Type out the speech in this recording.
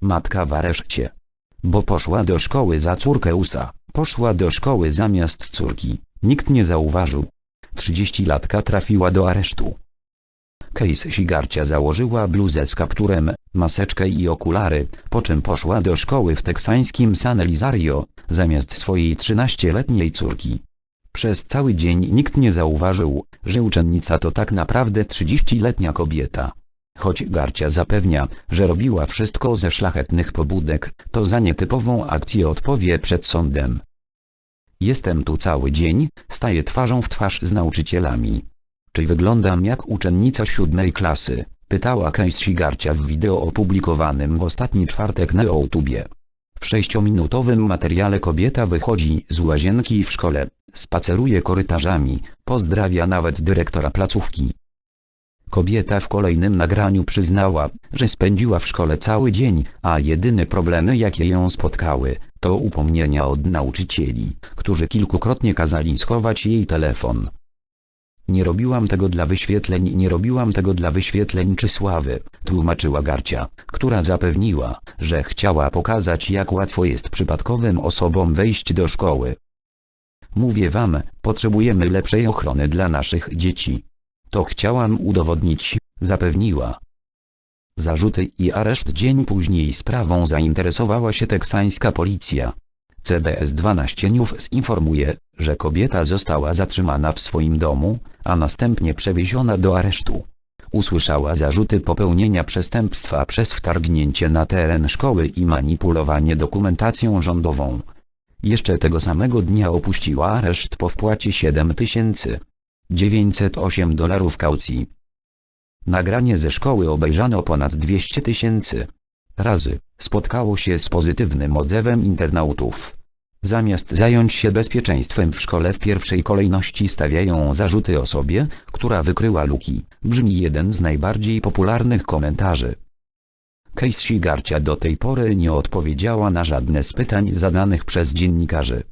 Matka w areszcie. Bo poszła do szkoły za córkę USA. Poszła do szkoły zamiast córki. Nikt nie zauważył. 30-latka trafiła do aresztu. Case Sigarcia założyła bluzę z kapturem, maseczkę i okulary, po czym poszła do szkoły w teksańskim San Elizario, zamiast swojej 13-letniej córki. Przez cały dzień nikt nie zauważył, że uczennica to tak naprawdę 30-letnia kobieta. Choć Garcia zapewnia, że robiła wszystko ze szlachetnych pobudek, to za nietypową akcję odpowie przed sądem. Jestem tu cały dzień, staję twarzą w twarz z nauczycielami. Czy wyglądam jak uczennica siódmej klasy? Pytała Casey Garcia w wideo opublikowanym w ostatni czwartek na YouTubie. W sześciominutowym materiale kobieta wychodzi z łazienki w szkole, spaceruje korytarzami, pozdrawia nawet dyrektora placówki. Kobieta w kolejnym nagraniu przyznała, że spędziła w szkole cały dzień, a jedyne problemy jakie ją spotkały, to upomnienia od nauczycieli, którzy kilkukrotnie kazali schować jej telefon. Nie robiłam tego dla wyświetleń, nie robiłam tego dla wyświetleń czy sławy, tłumaczyła Garcia, która zapewniła, że chciała pokazać jak łatwo jest przypadkowym osobom wejść do szkoły. Mówię wam, potrzebujemy lepszej ochrony dla naszych dzieci. To chciałam udowodnić, zapewniła. Zarzuty i areszt dzień później sprawą zainteresowała się teksańska policja. CBS 12 News informuje, że kobieta została zatrzymana w swoim domu, a następnie przewieziona do aresztu. Usłyszała zarzuty popełnienia przestępstwa przez wtargnięcie na teren szkoły i manipulowanie dokumentacją rządową. Jeszcze tego samego dnia opuściła areszt po wpłacie 7908 dolarów kaucji. Nagranie ze szkoły obejrzano ponad 200 tysięcy razy, spotkało się z pozytywnym odzewem internautów. Zamiast zająć się bezpieczeństwem w szkole w pierwszej kolejności stawiają zarzuty osobie, która wykryła luki, brzmi jeden z najbardziej popularnych komentarzy. Casey Garcia do tej pory nie odpowiedziała na żadne z pytań zadanych przez dziennikarzy.